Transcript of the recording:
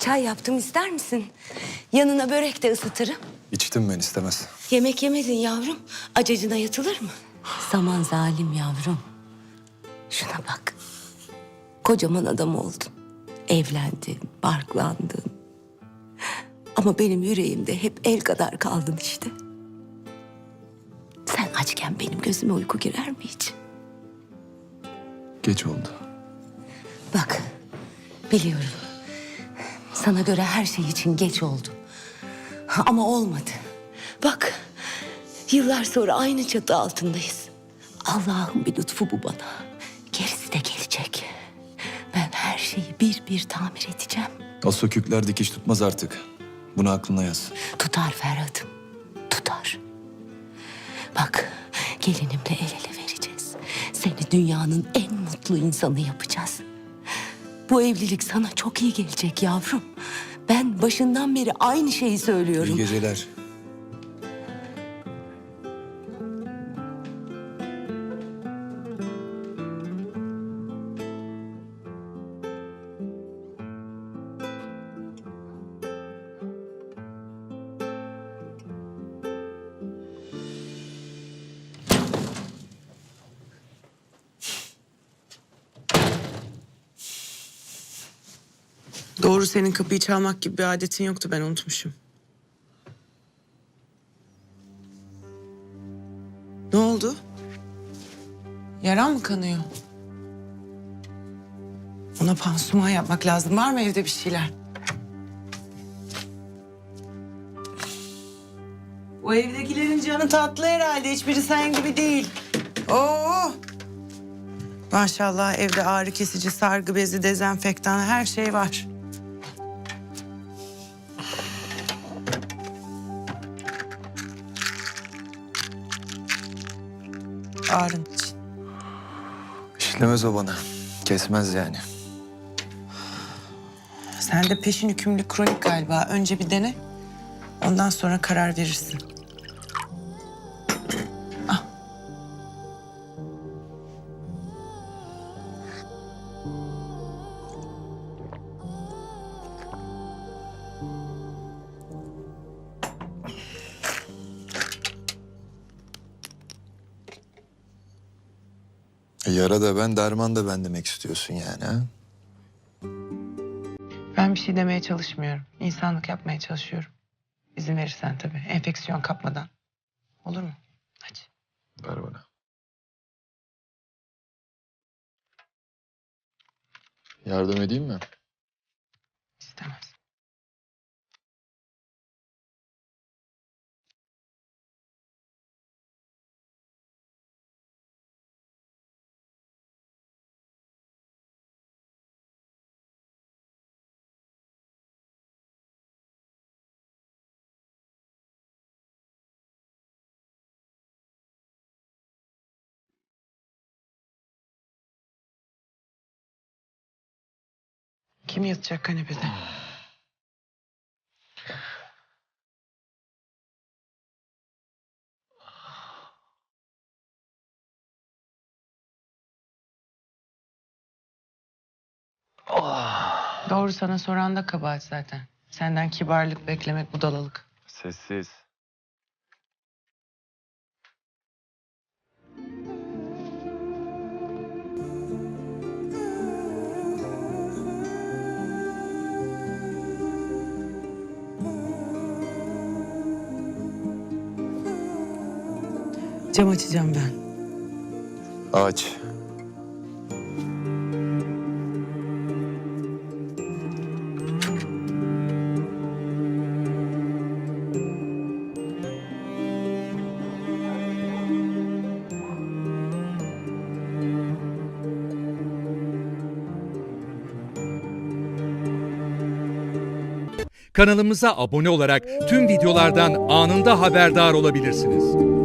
Çay yaptım ister misin? Yanına börek de ısıtırım. İçtim ben istemez. Yemek yemedin yavrum. Acacına yatılır mı? Zaman zalim yavrum. Şuna bak. Kocaman adam oldun. Evlendin, barklandın. Ama benim yüreğimde hep el kadar kaldın işte. Sen açken benim gözüme uyku girer mi hiç? Geç oldu. Bak, biliyorum. Sana göre her şey için geç oldu. Ama olmadı. Bak, yıllar sonra aynı çatı altındayız. Allah'ın bir lütfu bu bana. Gerisi de gelecek. Ben her şeyi bir bir tamir edeceğim. O sökükler dikiş tutmaz artık. Bunu aklına yaz. Tutar Ferhat'ım, tutar. Bak, gelinimle el ele vereceğiz. Seni dünyanın en mutlu insanı yapacağız. Bu evlilik sana çok iyi gelecek yavrum. Ben başından beri aynı şeyi söylüyorum. İyi geceler. Doğru senin kapıyı çalmak gibi bir adetin yoktu ben unutmuşum. Ne oldu? Yaran mı kanıyor? Ona pansuman yapmak lazım. Var mı evde bir şeyler? O evdekilerin canı tatlı herhalde. Hiçbiri sen gibi değil. Oo! Maşallah evde ağrı kesici, sargı bezi, dezenfektan her şey var. Ağrın için. İşlemez o bana. Kesmez yani. Sen de peşin hükümlü kronik galiba. Önce bir dene. Ondan sonra karar verirsin. Yara da ben, derman da ben demek istiyorsun yani ha? Ben bir şey demeye çalışmıyorum. İnsanlık yapmaya çalışıyorum. İzin verirsen tabii. Enfeksiyon kapmadan. Olur mu? Hadi. Ver bana. Yardım edeyim mi? İstemez. Kim yatacak kanepede? Doğru sana soran da kabahat zaten. Senden kibarlık beklemek budalalık. Sessiz. Cam açacağım ben. Aç. Kanalımıza abone olarak tüm videolardan anında haberdar olabilirsiniz.